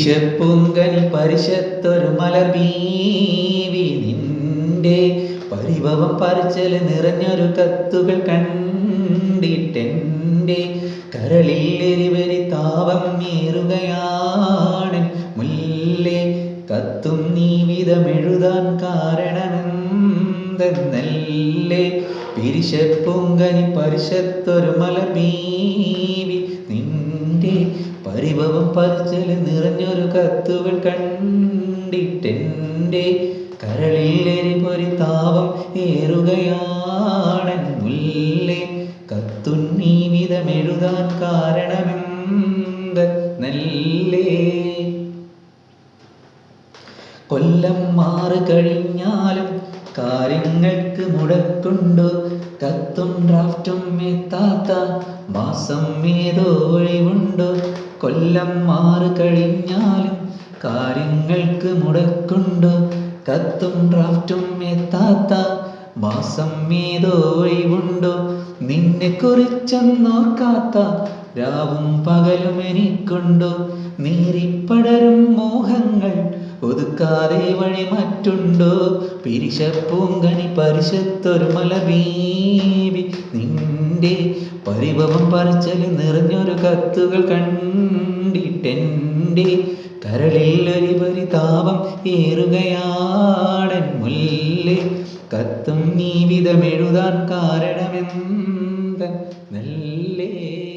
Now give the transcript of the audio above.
പിരിശപ്പൂങ്കനി പരിശത്തൊരു മലർബീവി നിന്റെ പരിഭവം പറിച്ചൽ നിറഞ്ഞൊരു കത്തുകൾ കണ്ടിട്ടെന്റെ കരളിൽ എരിവരി താപം നേറുകയാണ് മുല്ലേ കത്തും നീ വിധമെഴുതാൻ കാരണമെന്തെന്നല്ലേ? പിരിശപ്പൂങ്കനി പരിശത്തൊരു മല നിന്റെ പരിഭവം പറിച്ചൽ നിറഞ്ഞൊരു കത്തുകൾ കണ്ടിട്ടെന്റെ കരളിൽ എരിപൊരി താപം ഏറുകയാണ് മുല്ലേ. കാരണമെന്ത് നല്ലേ? കൊല്ലം മാറ് കഴിഞ്ഞാലും കാര്യങ്ങൾക്ക് മുടക്കുണ്ടോ? കത്തും ഡ്രാഫ്റ്റും എത്താത്ത മാസം ഏതോ ഒഴിവുണ്ടോ. കൊല്ലം മാറ് കഴിഞ്ഞാലും കാര്യങ്ങൾക്ക് മുടക്കുണ്ടോ? കത്തും ഡ്രാഫ്റ്റും എത്താത്ത മാസം മീതോ ഒഴിവുണ്ടോ? നിന്നെ കുറിച്ചെന്നോർക്കാത്ത രാവും പകലും എനിക്കുണ്ടോ? നീറിപ്പടരും മോഹങ്ങൾ ഒതുക്കാതെ വഴി മറ്റുണ്ടോ? പിരിശപ്പൂങ്കണി പരിശത്തൊരു മലബീവി നിന്റെ പരിഭവം പറിച്ചൽ നിറഞ്ഞൊരു കത്തുകൾ കണ്ടിട്ടെന്റെ കരളിൽ ഒരു പരിതാപം ഏറുകയാടൻ മുല്ലേ. കത്തും നീ വിധമെഴുതാൻ കാരണമെന്ത? നല്ല?